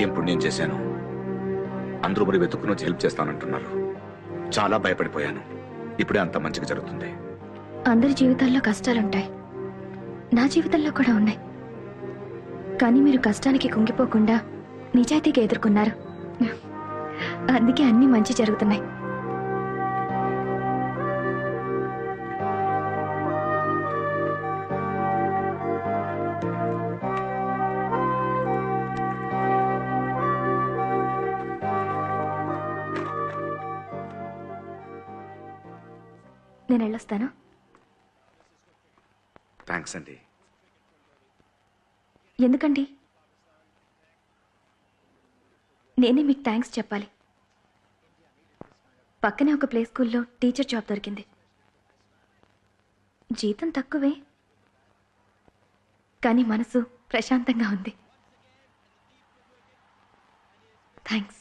ఏం పుణ్యం చేశాను. అందరూ మరి వెతుక్కుని వచ్చి హెల్ప్ చేస్తానంటున్నారు. చాలా భయపడిపోయాను. ఇప్పుడే అంత మంచిగా జరుగుతుంది. అందరి జీవితాల్లో కష్టాలుంటాయి. నా జీవితంలో కూడా ఉన్నాయి. కానీ మీరు కష్టానికి కుంగిపోకుండా నిజాయితీగా ఎదుర్కొన్నారు. అందుకే అన్ని మంచి జరుగుతున్నాయి. నేను వెళ్ళొస్తాను. థ్యాంక్స్ అండి ఎందుకండి? నేనే మీకు థ్యాంక్స్ చెప్పాలి. పక్కనే ఒక ప్లే స్కూల్లో టీచర్ జాబ్ దొరికింది. జీతం తక్కువే కానీ మనసు ప్రశాంతంగా ఉంది. థ్యాంక్స్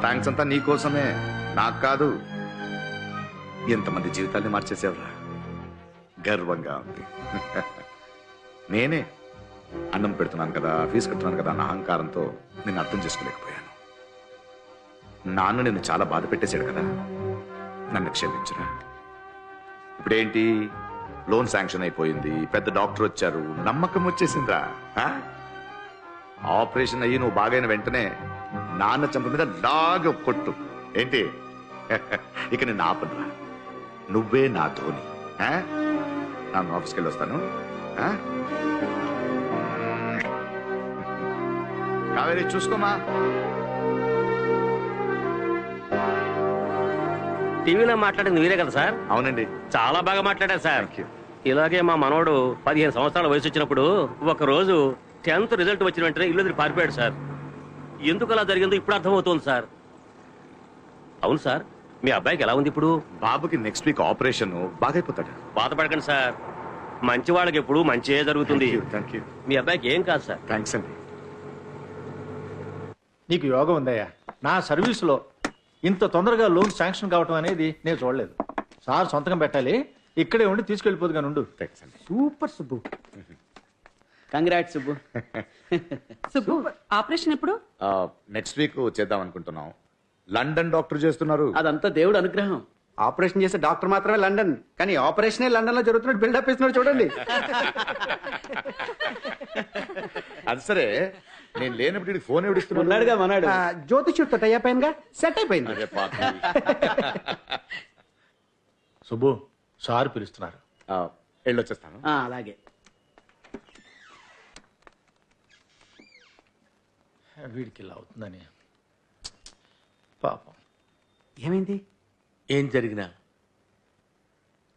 థ్యాంక్స్ అంతా నీకోసమే నాకు కాదు. ఎంతమంది జీవితాన్ని మార్చేసేవరా. గర్వంగా ఉంది. నేనే అన్నం పెడుతున్నాను కదా ఫీజు కడుతున్నాను కదా అన్న అహంకారంతో నేను అర్థం చేసుకోలేకపోయాను. నాన్న నిన్ను చాలా బాధ పెట్టేశాడు కదా. నన్ను క్షమించరా. ఇప్పుడేంటి? లోన్ శాంక్షన్ అయిపోయింది పెద్ద డాక్టర్ వచ్చారు నమ్మకం వచ్చేసిందిరా ఆ? ఆపరేషన్ అయ్యి నువ్వు బాగైన వెంటనే నాన్న చంప మీద లాగ కొట్టు. ఏంటి? ఇక నేను ఆపనురా. నువ్వే నా ధోని? ನಾನು ఆఫీస్కి వెళ్ళి వస్తాను? కావేరి చూసుకోమా? టీవీలో మాట్లాడింది మీరే కదా సార్? అవునండి. చాలా బాగా మాట్లాడారు సార్. ఇలాగే మా మనవడు పదిహేను సంవత్సరాల వయసు వచ్చినప్పుడు ఒక రోజు టెన్త్ రిజల్ట్ వచ్చిన వెంటనే ఇల్లు పారిపోయాడు సార్. ఎందుకు అలా జరిగిందో ఇప్పుడు అర్థమవుతోంది సార్. అవును సార్. మీ అబ్బాయికి ఎలా ఉంది ఇప్పుడు? బాబుకి నెక్స్ట్ వీక్ ఆపరేషన్ బాగైపోతాడు. బాధపడకండి సార్. మంచి వాళ్ళకి ఎప్పుడు మంచిగా జరుగుతుంది. థ్యాంక్ యూ మీ అబ్బాయికి ఏం కాదు సార్. థ్యాంక్స్ అండి. నీకు యోగం ఉందయ్యా. నా సర్వీసులో ఇంత తొందరగా లోన్ శాంక్షన్ కావటం అనేది నేను చూడలేదు. సార్ సొంతకం పెట్టాలి. ఇక్కడే ఉండి తీసుకెళ్ళిపోదు కానీ ఉండు. థ్యాంక్స్ అండి. Super Subbu. Congrat Subbu Subbu operation ఎప్పుడు? నెక్స్ట్ వీక్ చేద్దాం అనుకుంటున్నాం. లండన్ డాక్టర్ చేస్తున్నారు. అదంతా దేవుడు అనుగ్రహం. ఆపరేషన్ చేసే డాక్టర్ మాత్రమే లండన్ కానీ ఆపరేషనే లండన్లో జరుగుతున్నట్టు బిల్డప్ ఇస్తున్నాడు చూడండి. అది సరే నేను లేనప్పుడు ఫోన్ ఎవడిస్తున్నాడు ఉన్నాడుగా మనాడు. జ్యోతిష్యుడితో టై అయిపోయిందిగా సెట్ అయిపోయింది. అరే పాపం. సుబ్బు సార్ పిలుస్తున్నారు. ఆ, వెళ్ళొచ్చేస్తాను. ఆ, అలాగే. వీడికి ఇలా అవుతుందని. పాపం. ఏమైంది? ఏం జరిగినా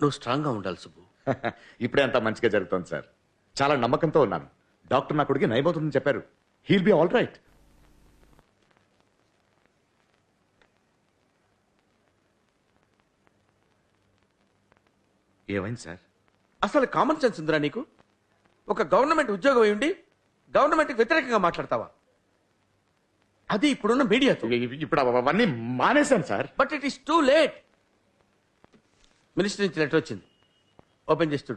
నువ్వు స్ట్రాంగ్గా ఉండాలి సుబ్బు. ఇప్పుడే అంతా మంచిగా జరుగుతుంది సార్. చాలా నమ్మకంతో ఉన్నాను. డాక్టర్ నా కొడుకు నయమవుతుందని చెప్పారు. హీల్ బి ఆల్ రైట్ ఏమైంది సార్? అసలు కామన్ సెన్స్ ఉందిరా నీకు? ఒక గవర్నమెంట్ ఉద్యోగం అయి ఉండి గవర్నమెంట్కి వ్యతిరేకంగా మాట్లాడతావా? అది ఇప్పుడున్న మీడియాతో ఇప్పుడు అవ- అవన్నీ మానేశాను sir. But it is too late minister నుంచి లెటర్ వచ్చింది. ఓపెన్ చేసి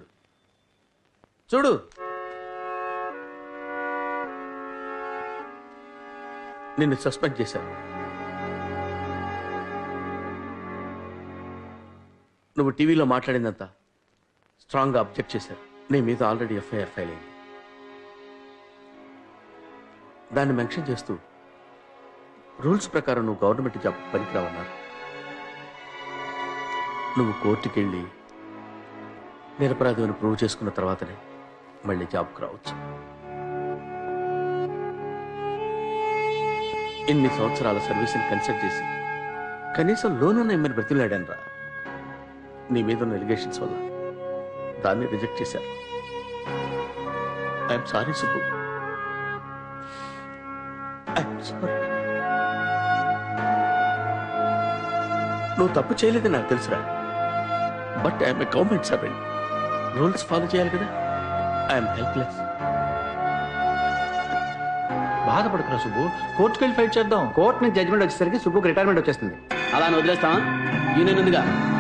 చూడు. నిన్ను సస్పెండ్ చేశారు నువ్వు టీవీలో మాట్లాడిందంతా స్ట్రాంగ్గా అబ్జెక్ట్ చేశారు. నీ మీద ఆల్రెడీ ఎఫ్ఐఆర్ ఫైల్ అయింది. దాన్ని మెన్షన్ చేస్తూ రూల్స్ ప్రకారం నువ్వు గవర్నమెంట్ జాబ్ పనికిరావన్నారు నువ్వు కోర్టుకి వెళ్ళి నిరపరాధి ప్రూవ్ చేసుకున్న తర్వాతనే మళ్ళీ జాబ్కు రావచ్చు. ఇన్ని సంవత్సరాల సర్వీస్ని కన్సల్ట్ చేసి కనీసం లోన్ అన్న ఇమ్మని బ్రతిలాడాను రా నీ మీద ఉన్న ఎలిగేషన్స్ వల్ల దాన్ని రిజెక్ట్ చేశారు. I'm sorry Subbu. నువ్వు తప్పు చేయలేదని నాకు తెలుసురా. But I'm a government servant rules follow చేయాలి కదా? ఐఎమ్ హెల్ప్లెస్ బాధపడుకురా సుబ్బు. కోర్టుకు వెళ్ళి ఫైట్ చేద్దాం. కోర్టు నుంచి జడ్జ్మెంట్ వచ్చేసరికి సుబ్బుకి రిటైర్మెంట్ వచ్చేస్తుంది. అలా అని వదిలేస్తావా? యూనియన్ ఉందిగా.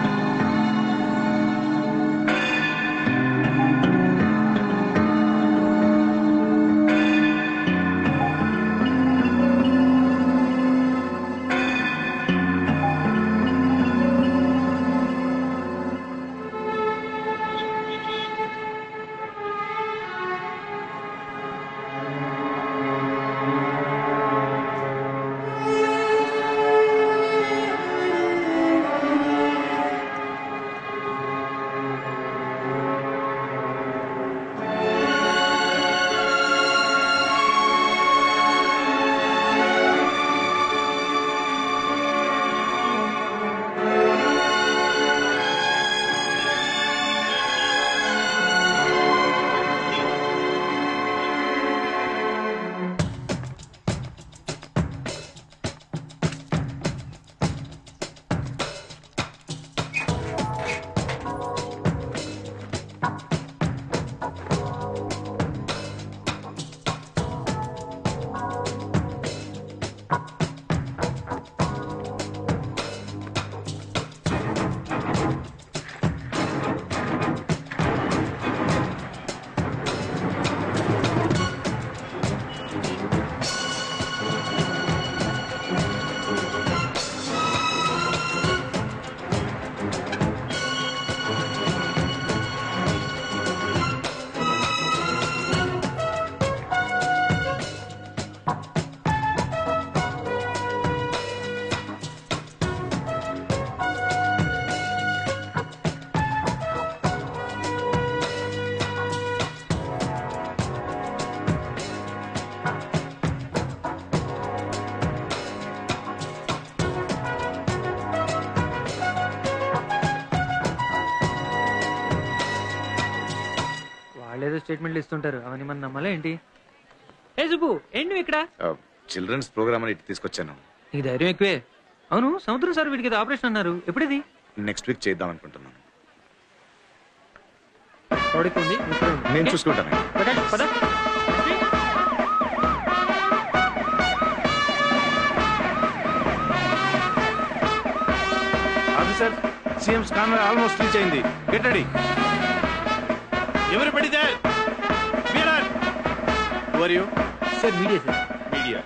ఏదో స్టేట్మెంట్లు ఇస్తుంటారు. అవన్నీ మనం నమ్మాలా ఏంటి? ఏ సుబ్బు ఏంటి నువ్వు ఇక్కడ? చిల్డ్రన్స్ ప్రోగ్రామ్ అని ఇటు తీసుకొచ్చాను. నీకు ధైర్యం ఎక్కువే. అవును సముద్రం సార్ వీడికి ఆపరేషన్ అన్నారు. ఎప్పుడిది? నెక్స్ట్ వీక్ చేద్దాం అనుకుంటున్నాను. నేను? చూసుకుంటాను. పద, పద. Officer CM scanner almost reach అయింది. గెట్ రెడీ ఎవరు పడితే you sir media sir media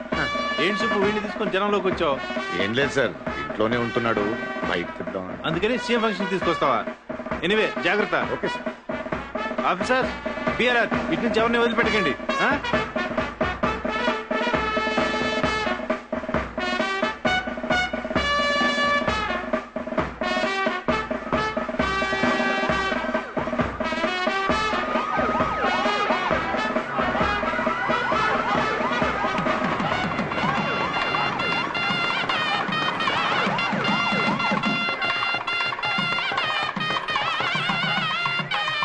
ఏంటి సుబ్బు వీడిని తీసుకొని జనంలోకి వచ్చావు? ఏం లేదు సార్ ఇంట్లోనే ఉంటున్నాడు. బయట తిద్దాం అందుకని సీఎం ఫంక్షన్ తీసుకొస్తావా? ఎనివే జాగ్రత్త. Okay sir officer B R నుంచి ఎవరిని వదిలిపెట్టకండి?